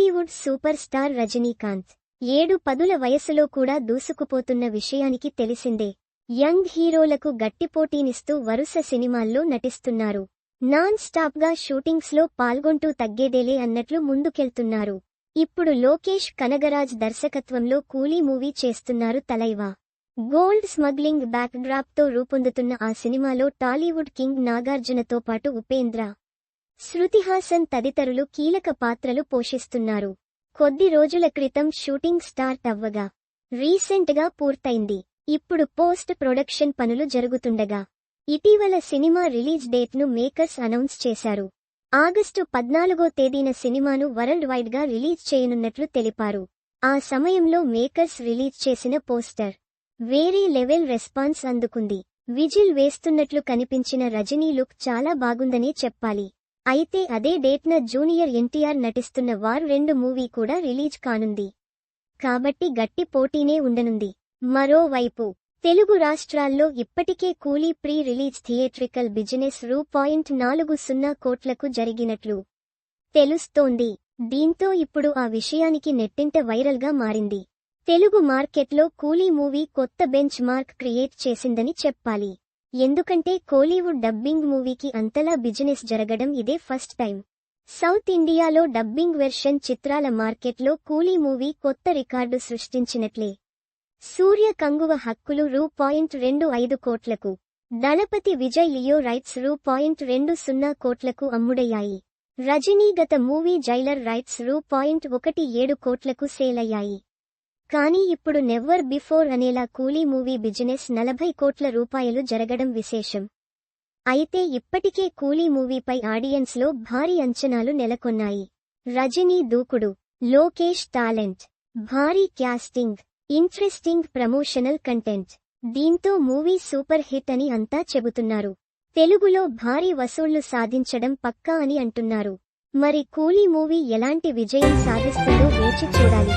Tollywood super star Rajinikanth ఏడు పదుల వయసులో కూడా దూసుకుపోతున్న విషయానికి తెలిసిందే. యంగ్ హీరోలకు గట్టిపోటీనిస్తూ వరుస సినిమాల్లో నటిస్తున్నారు. నాన్ స్టాప్గా షూటింగ్స్లో పాల్గొంటూ తగ్గేదేలే అన్నట్లు ముందుకెళ్తున్నారు. ఇప్పుడు లోకేష్ కనగరాజ్ దర్శకత్వంలో కూలీ మూవీ చేస్తున్నారు తలైవా. గోల్డ్ స్మగ్లింగ్ బ్యాక్డ్రాప్తో తో రూపొందుతున్న ఆ సినిమాలో టాలీవుడ్ కింగ్ నాగార్జునతో పాటు ఉపేంద్ర శృతిహాసన్ తదితరులు కీలక పాత్రలు పోషిస్తున్నారు. కొద్ది రోజుల క్రితం షూటింగ్ స్టార్ట్ అవ్వగా రీసెంట్గా పూర్తయింది. ఇప్పుడు పోస్ట్ ప్రొడక్షన్ పనులు జరుగుతుండగా ఇటీవల సినిమా రిలీజ్ డేట్ను మేకర్స్ అనౌన్స్ చేశారు. ఆగస్టు పద్నాలుగో తేదీన సినిమాను వరల్డ్ వైడ్గా రిలీజ్ చేయనున్నట్లు తెలిపారు. ఆ సమయంలో మేకర్స్ రిలీజ్ చేసిన పోస్టర్ వేరే లెవెల్ రెస్పాన్స్ అందుకుంది. విజిల్ వేస్తున్నట్లు కనిపించిన రజనీ లుక్ చాలా బాగుందనే చెప్పాలి. అయితే అదే డేట్న జూనియర్ ఎన్టీఆర్ నటిస్తున్న వార్ రెండు మూవీ కూడా రిలీజ్ కానుంది. కాబట్టి గట్టి పోటీనే ఉండనుంది. మరోవైపు తెలుగు రాష్ట్రాల్లో ఇప్పటికే Coolie pre release theatrical business రూ పాయింట్ నాలుగు సున్నా కోట్లకు జరిగినట్లు తెలుస్తోంది. దీంతో ఇప్పుడు ఆ విషయానికి నెట్టింట వైరల్గా మారింది. తెలుగు మార్కెట్లో కూలీ మూవీ కొత్త బెంచ్ మార్క్ క్రియేట్ చేసిందని చెప్పాలి. ఎందుకంటే కోలీవుడ్ డబ్బింగ్ మూవీకి అంతలా బిజినెస్ జరగడం ఇదే ఫస్ట్ టైం. సౌత్ ఇండియాలో డబ్బింగ్ వెర్షన్ చిత్రాల మార్కెట్లో కూలీ మూవీ కొత్త రికార్డు సృష్టించినట్లే. సూర్య కంగువ హక్కులు రూ. పాయింట్ రెండు ఐదు కోట్లకు. దళపతి విజయ్ లియో రైట్స్ రూ. పాయింట్ రెండు సున్నా కోట్లకు అమ్ముడయ్యాయి. రజనీ గత మూవీ జైలర్ రైట్స్ రూ. పాయింట్ ఒకటి ఏడు కోట్లకు సేలయ్యాయి. కానీ ఇప్పుడు నెవ్వర్ బిఫోర్ అనేలా కూలీ మూవీ బిజినెస్ నలభై కోట్ల రూపాయలు జరగడం విశేషం. అయితే ఇప్పటికే కూలీ మూవీపై ఆడియన్స్లో భారీ అంచనాలు నెలకొన్నాయి. రజనీ దూకుడు లోకేష్ టాలెంట్ భారీ క్యాస్టింగ్ ఇంట్రెస్టింగ్ ప్రమోషనల్ కంటెంట్. దీంతో మూవీ సూపర్ హిట్ అని అంతా చెబుతున్నారు. తెలుగులో భారీ వసూళ్ళు సాధించడం పక్కా అని అంటున్నారు. మరి కూలీ మూవీ ఎలాంటి విజయం సాధిస్తుందో వేచి చూడాలి.